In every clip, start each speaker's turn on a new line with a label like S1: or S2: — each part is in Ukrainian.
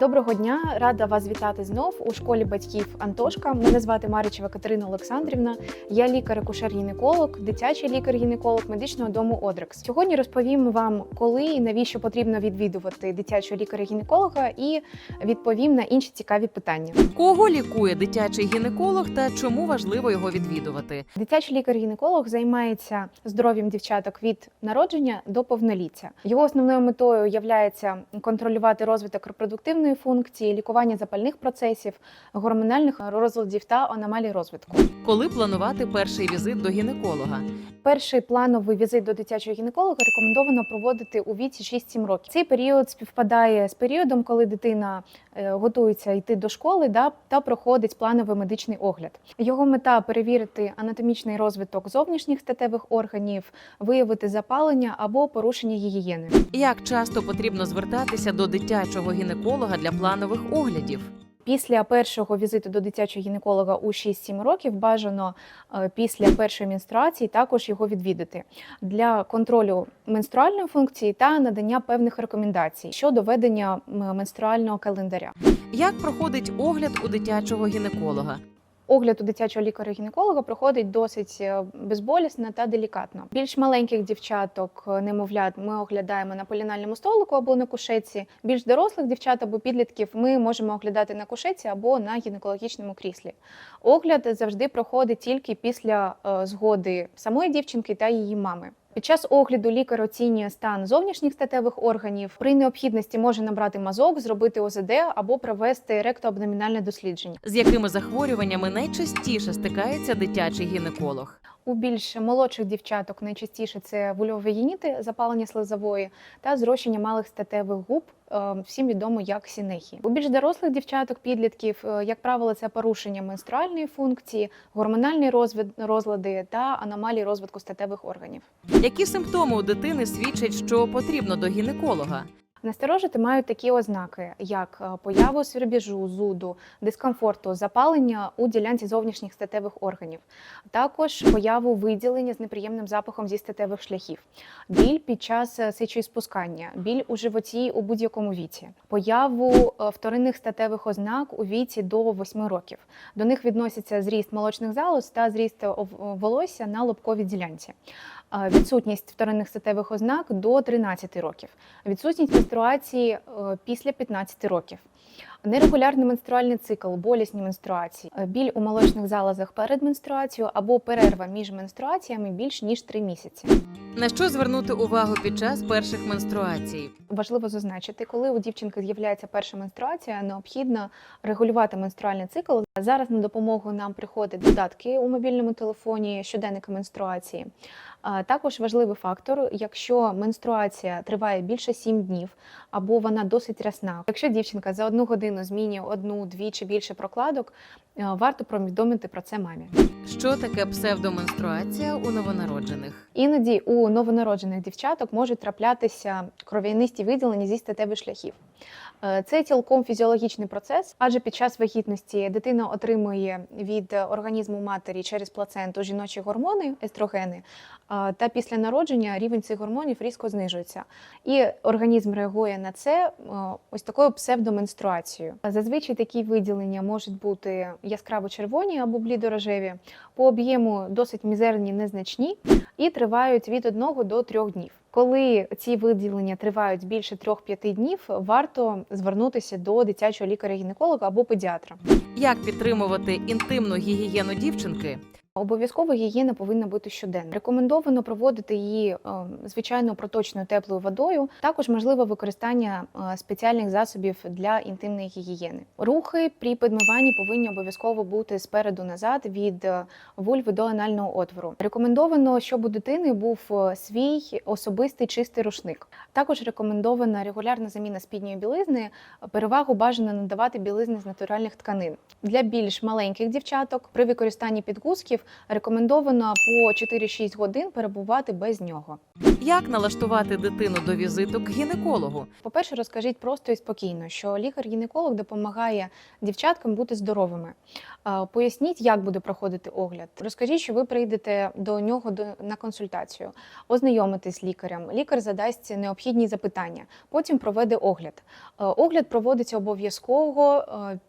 S1: Доброго дня, рада вас вітати знов у школі батьків Антошка. Мене звати Маричева Катерина Олександрівна. Я лікар-акушер-гінеколог, дитячий лікар-гінеколог медичного дому Одрекс. Сьогодні розповім вам, коли і навіщо потрібно відвідувати дитячого лікаря-гінеколога, і відповім на інші цікаві питання.
S2: Кого лікує дитячий гінеколог та чому важливо його відвідувати?
S1: Дитячий лікар-гінеколог займається здоров'ям дівчаток від народження до повноліття. Його основною метою є контролювати розвиток репродуктивної функції, лікування запальних процесів, гормональних розладів та аномалій розвитку.
S2: Коли планувати перший візит до гінеколога?
S1: Перший плановий візит до дитячого гінеколога рекомендовано проводити у віці 6-7 років. Цей період співпадає з періодом, коли дитина е, готується йти до школи да, та проходить плановий медичний огляд. Його мета перевірити анатомічний розвиток зовнішніх статевих органів, виявити запалення або порушення гігієни.
S2: Як часто потрібно звертатися до дитячого гінеколога для планових оглядів?
S1: Після першого візиту до дитячого гінеколога у 6-7 років бажано е, після першої менструації також його відвідати для контролю менструальної функції та надання певних рекомендацій щодо ведення менструального календаря.
S2: Як проходить огляд у дитячого гінеколога?
S1: Огляд у дитячого лікаря-гінеколога проходить досить е, безболісно та делікатно. Більш маленьких дівчаток, е, немовлят, ми оглядаємо на полінальному столику або на кушетці. Більш дорослих дівчат або підлітків ми можемо оглядати на кушетці або на гінекологічному кріслі. Огляд завжди проходить тільки після е, згоди самої дівчинки та її мами. Під час огляду лікар оцінює стан зовнішніх статевих органів. При необхідності може набрати мазок, зробити ОЗД або провести ректоабдомінальне дослідження.
S2: З якими захворюваннями найчастіше стикається дитячий гінеколог?
S1: У більш молодших дівчаток найчастіше це вульвовегініти, запалення слизової та зрощення малих статевих губ. Е, Всім відомо як сінехі. У більш дорослих дівчаток, підлітків, е, як правило, це порушення менструальної функції, гормональні розлади та аномалії розвитку статевих органів.
S2: Які симптоми у дитини свідчать, що потрібно до гінеколога?
S1: Насторожити мають такі ознаки, як е, появу свербіжу, зуду, дискомфорту, запалення у ділянці зовнішніх статевих органів, також появу виділення з неприємним запахом зі статевих шляхів, біль під час е, сечоіспускання, біль у животі у будь-якому віці, появу е, вторинних статевих ознак у віці до 8 років. До них відносяться зріст молочних залоз та зріст волосся на лобковій ділянці. Відсутність вторинних статевих ознак до 13 років, відсутність менструації е, після 15 років, нерегулярний менструальний цикл, болісні менструації, е, біль у молочних залозах перед менструацією або перерва між менструаціями більш ніж 3 місяці.
S2: На що звернути увагу під час перших менструацій?
S1: Важливо зазначити, коли у дівчинки з'являється перша менструація, необхідно регулювати менструальний цикл. Зараз на допомогу нам приходять додатки у мобільному телефоні, щоденники менструації. Також важливий фактор, якщо менструація триває більше 7 днів або вона досить рясна. Якщо дівчинка за одну годину змінює одну, дві чи більше прокладок, е, варто повідомити про це мамі.
S2: Що таке псевдоменструація у новонароджених?
S1: Іноді у новонароджених дівчаток можуть траплятися кров'янисті виділення зі статевих шляхів. Е, Це цілком фізіологічний процес, адже під час вагітності дитина отримує від організму матері через плаценту жіночі гормони, естрогени, а, та після народження рівень цих гормонів різко знижується. І організм реагує на це е, ось такою псевдоменструацією. Зазвичай такі виділення можуть бути яскраво червоні або блідорожеві, по об'єму досить мізерні, незначні і тривають від 1 до 3 днів. Коли ці виділення тривають більше 3-5 днів, варто звернутися до дитячого лікаря-гінеколога або педіатра.
S2: Як підтримувати інтимну гігієну дівчинки?
S1: Обов'язково гігієна повинна бути щоденно. Рекомендовано проводити її е, звичайно проточною теплою водою. Також можливе використання е, спеціальних засобів для інтимної гігієни. Рухи при підмиванні повинні обов'язково бути спереду назад від е, вульви до анального отвору. Рекомендовано, щоб у дитини був свій особистий чистий рушник. Також рекомендована регулярна заміна спідньої білизни. Перевагу бажано надавати білизни з натуральних тканин. Для більш маленьких дівчаток при використанні підгузків рекомендовано по 4-6 годин перебувати без нього.
S2: Як налаштувати дитину до візиту к гінекологу?
S1: По-перше, розкажіть просто і спокійно, що лікар-гінеколог допомагає дівчаткам бути здоровими. Поясніть, як буде проходити огляд. Розкажіть, що ви прийдете до нього на консультацію, ознайомитесь з лікарем. Лікар задасть необхідні запитання, потім проведе огляд. Огляд проводиться обов'язково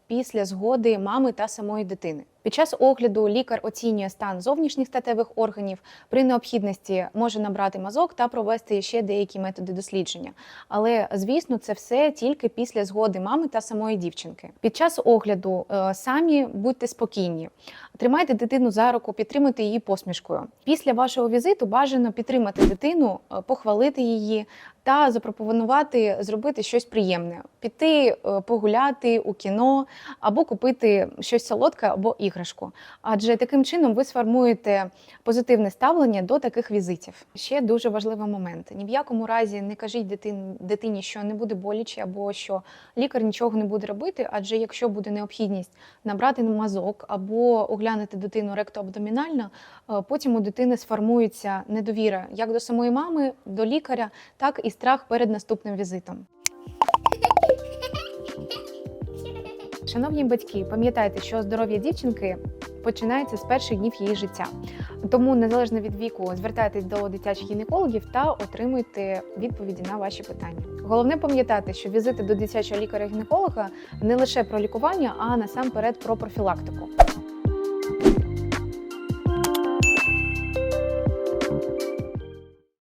S1: після згоди мами та самої дитини. Під час огляду лікар оцінює стан зовнішніх статевих органів. При необхідності може набрати мазок та провести ще деякі методи дослідження. Але звісно, це все тільки після згоди мами та самої дівчинки. Під час огляду е, самі будьте спокійні, тримайте дитину за руку, підтримуйте її посмішкою. Після вашого візиту бажано підтримати дитину, е, похвалити її та запропонувати зробити щось приємне, піти е, погуляти у кіно або купити щось солодке або іграшку. Адже таким чином ви сформуєте позитивне ставлення до таких візитів. Ще дуже важливий момент: ні в якому разі не кажіть дитин, дитині, що не буде боляче, або що лікар нічого не буде робити. Адже якщо буде необхідність набрати мазок або оглянути дитину ректоабдомінально, е, потім у дитини сформується недовіра як до самої мами, до лікаря, так і страх перед наступним візитом. Шановні батьки, пам'ятайте, що здоров'я дівчинки починається з перших днів її життя. Тому, незалежно від віку, звертайтесь до дитячих гінекологів та отримуйте відповіді на ваші питання. Головне пам'ятати, що візити до дитячого лікаря-гінеколога не лише про лікування, а насамперед про профілактику.